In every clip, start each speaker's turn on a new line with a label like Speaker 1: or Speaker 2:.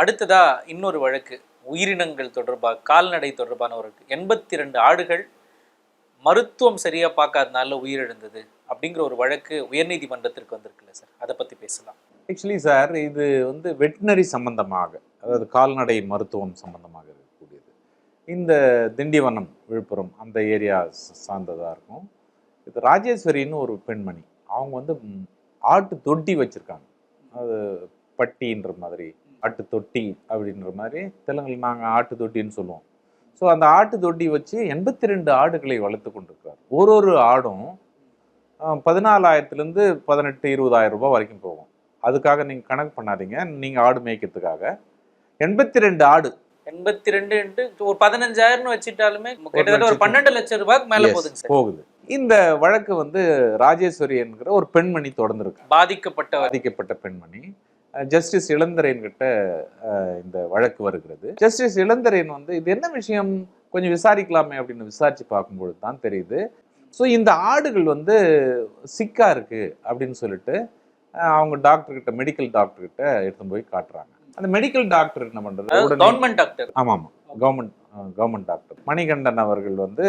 Speaker 1: அடுத்ததா இன்னொரு வழக்கு உயிரினங்கள் தொடர்பாக கால்நடை தொடர்பான ஒரு எண்பத்தி ரெண்டு ஆடுகள் மருத்துவம் சரியாக பார்க்காதனால உயிரிழந்தது அப்படிங்கிற ஒரு வழக்கு உயர்நீதிமன்றத்திற்கு வந்திருக்குல்ல சார். அதை பற்றி பேசலாம்.
Speaker 2: ஆக்சுவலி சார் இது வந்து வெட்டினரி சம்பந்தமாக அதாவது கால்நடை மருத்துவம் சம்பந்தமாக இருக்கக்கூடியது. இந்த திண்டிவனம் விழுப்புரம் அந்த ஏரியா சார்ந்ததாக இருக்கும். இது ராஜேஸ்வரின்னு ஒரு பெண்மணி. அவங்க வந்து ஆட்டு தொட்டி வச்சுருக்காங்க. அது பட்டின்ற மாதிரி. ஆட்டு தொட்டி அப்படின்ற மாதிரி தெலுங்குல நாங்கள் ஆட்டு தொட்டின்னு சொல்லுவோம். ஸோ அந்த ஆட்டு தொட்டி வச்சு எண்பத்தி ரெண்டு ஆடுகளை வளர்த்து கொண்டிருக்கிறார். ஒரு ஒரு ஆடும் பதினாலாயிரத்துலேருந்து பதினெட்டு இருபதாயிரம் ரூபாய் வரைக்கும் போகும். அதுக்காக நீங்கள் கணக்கு பண்ணாதீங்க. நீங்கள் ஆடு மேய்க்கிறதுக்காக. எண்பத்தி ரெண்டு ஆடு.
Speaker 1: எண்பத்தி ரெண்டு ஒரு பதினஞ்சாயிரம்னு வச்சுட்டாலுமே கிட்டத்தட்ட ஒரு பன்னெண்டு லட்சம் ரூபாய்க்கு மேல சார்.
Speaker 2: போகுது. இந்த வழக்கு வந்து ராஜேஸ்வரி என்கிற ஒரு பெண்மணி தொடர்ந்துருக்கு
Speaker 1: பாதிக்கப்பட்டவர்.
Speaker 2: பாதிக்கப்பட்ட பெண்மணி. ஜஸ்டிஸ் இளந்தரையன் கிட்ட இந்த வழக்கு வருகிறது. ஜஸ்டிஸ் இளந்தரையன் வந்து இது என்ன விஷயம்? கொஞ்சம் விசாரிக்கலாமே அப்படின்னு விசாரிச்சு பார்க்கும்பொழுது தான் தெரியுது. ஸோ இந்த ஆடுகள் வந்து சிக்கா இருக்கு அப்படின்னு சொல்லிட்டு அவங்க டாக்டர் கிட்ட மெடிக்கல் டாக்டர் கிட்ட எடுத்துன்னு போய் காட்டுறாங்க. அந்த மெடிக்கல் டாக்டர் என்ன உடனே
Speaker 1: கவர்மெண்ட் டாக்டர்
Speaker 2: ஆமாம். ஆமாம் கவர்மெண்ட் கவர்மெண்ட் டாக்டர் மணிகண்டன் அவர்கள் வந்து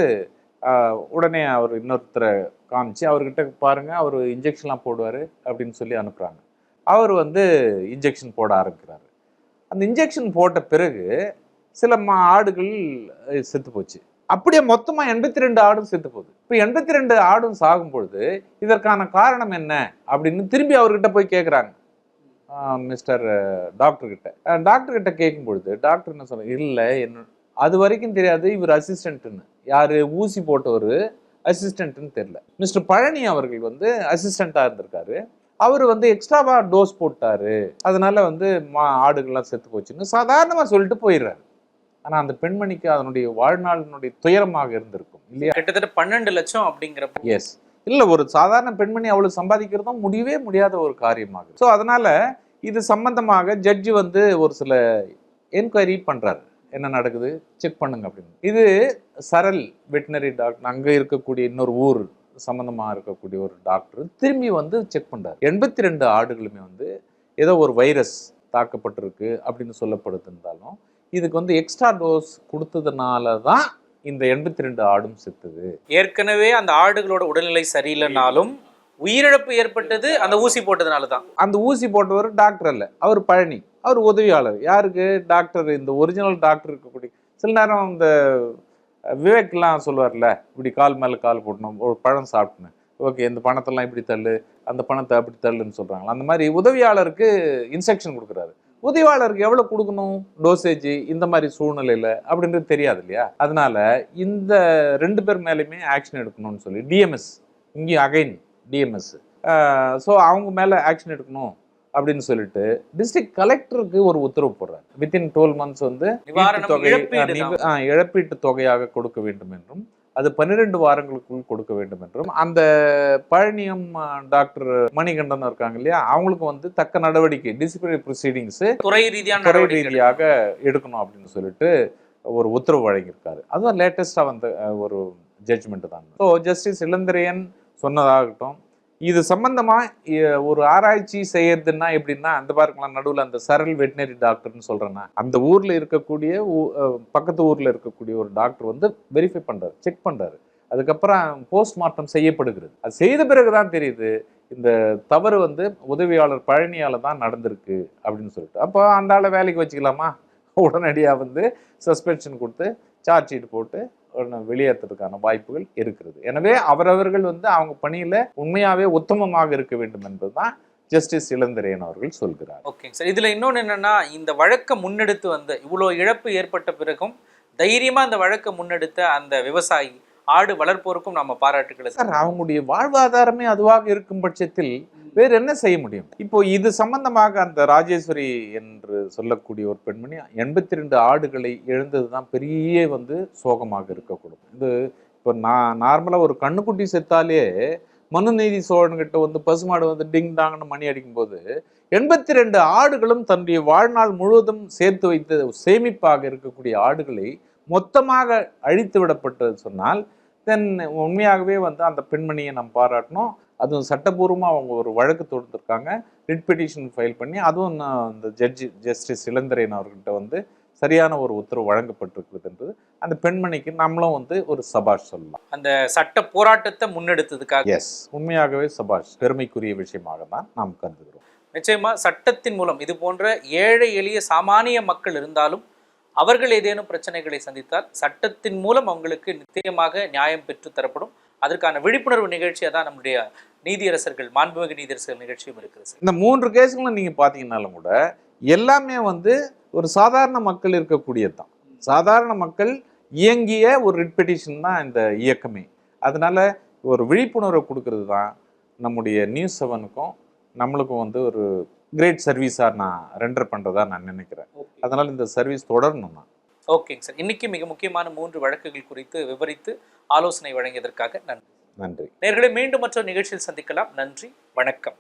Speaker 2: உடனே அவர் இன்னொருத்தரை காமிச்சு அவர்கிட்ட பாருங்க அவர் இன்ஜெக்ஷன்லாம் போடுவார் அப்படின்னு சொல்லி அனுப்புகிறாங்க அவர் வந்து இன்ஜெக்ஷன் போட ஆரம்பிக்கிறாரு. அந்த இன்ஜெக்ஷன் போட்ட பிறகு சில மா ஆடுகள் செத்து போச்சு. அப்படியே மொத்தமாக எண்பத்தி ரெண்டு ஆடும் செத்து போகுது. இப்போ எண்பத்தி ரெண்டு ஆடும் சாகும் பொழுது இதற்கான காரணம் என்ன? அப்படின்னு திரும்பி அவர்கிட்ட போய் கேட்குறாங்க மிஸ்டர் டாக்டர் டாக்டர்கிட்ட டாக்டர் கேட்கும் பொழுது டாக்டர் என்ன சொல்ல இல்லை என்ன அது வரைக்கும் தெரியாது இவர் அசிஸ்டண்ட்டுன்னு யார்? ஊசி போட்டவர் அசிஸ்டண்ட்டுன்னு தெரில மிஸ்டர் பழனி அவர்கள் வந்து அசிஸ்டண்ட்டாக இருந்திருக்காரு. அவர் வந்து எக்ஸ்ட்ராவா டோஸ் போட்டாரு. அதனால வந்து மா ஆடுகள்லாம் செத்து போச்சுன்னு சாதாரணமா சொல்லிட்டு போயிடுறாரு. ஆனா அந்த பெண்மணிக்கு அதனுடைய வாழ்நாளினுடைய துயரமாக இருந்திருக்கும் இல்லையா?
Speaker 1: கிட்டத்தட்ட பன்னெண்டு லட்சம் அப்படிங்கிறப்ப
Speaker 2: எஸ் இல்ல ஒரு சாதாரண பெண்மணி அவ்வளவு சம்பாதிக்கிறதும் முடியவே முடியாத ஒரு காரியமாகும் ஸோ அதனால இது சம்பந்தமாக ஜட்ஜி வந்து ஒரு சில என்கொயரி பண்றாரு. என்ன நடக்குது? செக் பண்ணுங்க அப்படின்னு. இது சரல் வெட்டினரி டாக்டர் அங்க இருக்கக்கூடிய இன்னொரு ஊர். சம்பந்தமா இருக்கக்கூடிய ஒரு டாக்டர் திரும்பி வந்து செக் பண்றாரு. எண்பத்தி ரெண்டு ஆடுகளுமே வந்து ஏதோ ஒரு வைரஸ் தாக்கப்பட்டிருக்கு அப்படின்னு சொல்லப்படுதுன்றாலும் இதுக்கு வந்து எக்ஸ்ட்ரா டோஸ் கொடுத்ததுனால தான் இந்த எண்பத்தி ரெண்டு ஆடும் செத்துது.
Speaker 1: ஏற்கனவே அந்த ஆடுகளோட உடல்நிலை சரியில்லைனாலும் உயிரிழப்பு ஏற்பட்டது அந்த ஊசி போட்டதுனால தான்
Speaker 2: அந்த ஊசி போட்டவர் டாக்டர் அல்ல அவர் பழனி அவர் உதவியாளர். யாருக்கு? டாக்டர் இந்த ஒரிஜினல் டாக்டர் இருக்கக்கூடிய சில நேரம் இந்த விவேக்லாம் சொல்லுவார்ல இப்படி கால் மேலே கால் போடணும் ஒரு பழம் சாப்பிட்டுன்னு ஓகே இந்த பணத்தெல்லாம் இப்படி தள்ளு அந்த பணத்தை அப்படி தள்ளுன்னு சொல்கிறாங்களா அந்த மாதிரி உதவியாளருக்கு இன்ஸ்ட்ரக்ஷன் கொடுக்குறாரு. உதவியாளருக்கு எவ்வளோ கொடுக்கணும்? டோசேஜ் இந்த மாதிரி சூழ்நிலையில் அப்படின்றது தெரியாது இல்லையா? அதனால இந்த ரெண்டு பேர் மேலேயுமே ஆக்ஷன் எடுக்கணும்னு சொல்லி டிஎம்எஸ் இங்கேயும் அகைன் டிஎம்எஸ் ஸோ அவங்க மேலே ஆக்ஷன் எடுக்கணும். அப்படின்னு சொல்லிட்டு டிஸ்ட்ரிக்ட் கலெக்டருக்கு ஒரு உத்தரவு போடுறாரு. வித்தின் டுவெல் மந்த்ஸ் வந்து தொகை, இழப்பீட்டு தொகையாக கொடுக்க வேண்டும் என்றும் அது பன்னிரெண்டு வாரங்களுக்குள் கொடுக்க வேண்டும் என்றும் அந்த பழனியம் டாக்டர் மணிகண்டன் இருக்காங்க இல்லையா அவங்களுக்கு வந்து தக்க நடவடிக்கை டிசிப்ளினரி ப்ரொசீடிங்ஸ்
Speaker 1: துறை ரீதியான
Speaker 2: துறை. ரீதியாக எடுக்கணும் அப்படின்னு சொல்லிட்டு ஒரு உத்தரவு வழங்கியிருக்காரு. அதுவும் லேட்டஸ்டாக வந்த ஒரு ஜட்ஜ்மெண்ட் தான். ஸோ ஜஸ்டிஸ் இளந்திரையன் சொன்னதாகட்டும் இது சம்பந்தமா ஒரு ஆராய்ச்சி செய்யறதுன்னா எப்படின்னா அந்த பாருங்களா நடுவில் அந்த சரல் வெட்டினரி டாக்டர்னு சொல்றேன்னா அந்த ஊர்ல இருக்கக்கூடிய ஊ- பக்கத்து ஊர்ல இருக்கக்கூடிய ஒரு டாக்டர் வந்து வெரிஃபை பண்றாரு செக் பண்றாரு. அதுக்கப்புறம் போஸ்ட்மார்ட்டம் செய்யப்படுகிறது. அது செய்த பிறகுதான் தெரியுது இந்த தவறு வந்து உதவியாளர் பழனியால தான் நடந்திருக்கு அப்படின்னு சொல்லிட்டு. அப்போ அந்த ஆளை வேலைக்கு வச்சுக்கலாமா? உடனடியாக வந்து சஸ்பென்ஷன் கொடுத்து சார்ஜ் ஷீட் போட்டு வெளியேற்றதுக்கான வாய்ப்புகள் இருக்கிறது. எனவே அவரவர்கள் வந்து அவங்க பணியில உண்மையாவே உத்தமமாக இருக்க வேண்டும் என்பதுதான் ஜஸ்டிஸ் இளந்திரையன் அவர்கள் சொல்கிறார்.
Speaker 1: ஓகேங்க சார் இதுல இன்னொன்னு என்னன்னா இந்த வழக்கை முன்னெடுத்து வந்த இவ்வளோ இழப்பு ஏற்பட்ட பிறகும் தைரியமா அந்த வழக்கை முன்னெடுத்த அந்த விவசாயி ஆடு வளர்ப்போருக்கும் நம்ம பாராட்டுக்களை
Speaker 2: சார் அவங்களுடைய வாழ்வாதாரமே அதுவாக இருக்கும் பட்சத்தில் வேறு என்ன செய்ய முடியும்? இப்போ இது சம்பந்தமாக அந்த ராஜேஸ்வரி என்று சொல்லக்கூடிய ஒரு பெண்மணி எண்பத்தி ரெண்டு ஆடுகளை இழந்தது தான் பெரிய வந்து சோகமாக இருக்கக்கூடும். இது இப்போ நான் நார்மலாக ஒரு கண்ணுக்குட்டி செத்தாலே மனுநீதி சோழன்கிட்ட வந்து பசுமாடு வந்து டிங் டாங்னு மணி அடிக்கும்போது எண்பத்தி ரெண்டு ஆடுகளும் தன்னுடைய வாழ்நாள் முழுவதும் சேர்த்து வைத்த சேமிப்பாக இருக்கக்கூடிய ஆடுகளை மொத்தமாக அழித்து விடப்பட்டது சொன்னால் தென் உண்மையாகவே வந்து அந்த பெண்மணியை நாம் பாராட்டணும். அதுவும் சட்டபூர்வமாக அவங்க ஒரு வழக்கு தொடுத்திருக்காங்க. ரிட் பெட்டிஷன் ஃபைல் பண்ணி அதுவும் நான் இந்த ஜட்ஜி ஜஸ்டிஸ் இளந்திரையன் அவர்கிட்ட வந்து சரியான ஒரு உத்தரவு வழங்கப்பட்டிருக்குதுன்றது அந்த பெண்மணிக்கு நம்மளும் வந்து ஒரு சபாஷ் சொல்லலாம்.
Speaker 1: அந்த சட்ட போராட்டத்தை முன்னெடுத்ததுக்காக
Speaker 2: எஸ் உண்மையாகவே சபாஷ் பெருமைக்குரிய விஷயமாக தான் நாம் கருதுகிறோம்.
Speaker 1: நிச்சயமா சட்டத்தின் மூலம் இது போன்ற ஏழை எளிய சாமானிய மக்கள் இருந்தாலும் அவர்கள் ஏதேனும் பிரச்சனைகளை சந்தித்தால் சட்டத்தின் மூலம் அவங்களுக்கு நிச்சயமாக நியாயம் பெற்று தரப்படும். அதற்கான விழிப்புணர்வு நிகழ்ச்சியாக தான் நம்முடைய நீதியரசர்கள் மாண்புமிகு நீதியரசர்கள் நிகழ்ச்சியும் இருக்குது
Speaker 2: இந்த மூன்று கேஸுங்களும் நீங்கள் பார்த்தீங்கன்னாலும் கூட எல்லாமே வந்து ஒரு சாதாரண மக்கள் இருக்கக்கூடியது தான். சாதாரண மக்கள் இயங்கிய ஒரு ரிட் பெட்டிஷன் தான் இந்த இயக்கமே. அதனால ஒரு விழிப்புணர்வை கொடுக்கறது தான் நம்முடைய நியூஸ் செவனுக்கும் நம்மளுக்கும் வந்து ஒரு கிரேட் சர்வீஸாக நான் ரெண்டர் பண்ணுறதா நான் நினைக்கிறேன். அதனால இந்த சர்வீஸ் தொடரணும் தான்
Speaker 1: ஓகேங்க சார். இன்னைக்கு மிக முக்கியமான மூன்று வழக்குகள் குறித்து விவரித்து ஆலோசனை வழங்கியதற்காக நன்றி.
Speaker 2: நன்றி.
Speaker 1: நேர்களை மீண்டும் மற்றொரு நிகழ்ச்சியில் சந்திக்கலாம். நன்றி. வணக்கம்.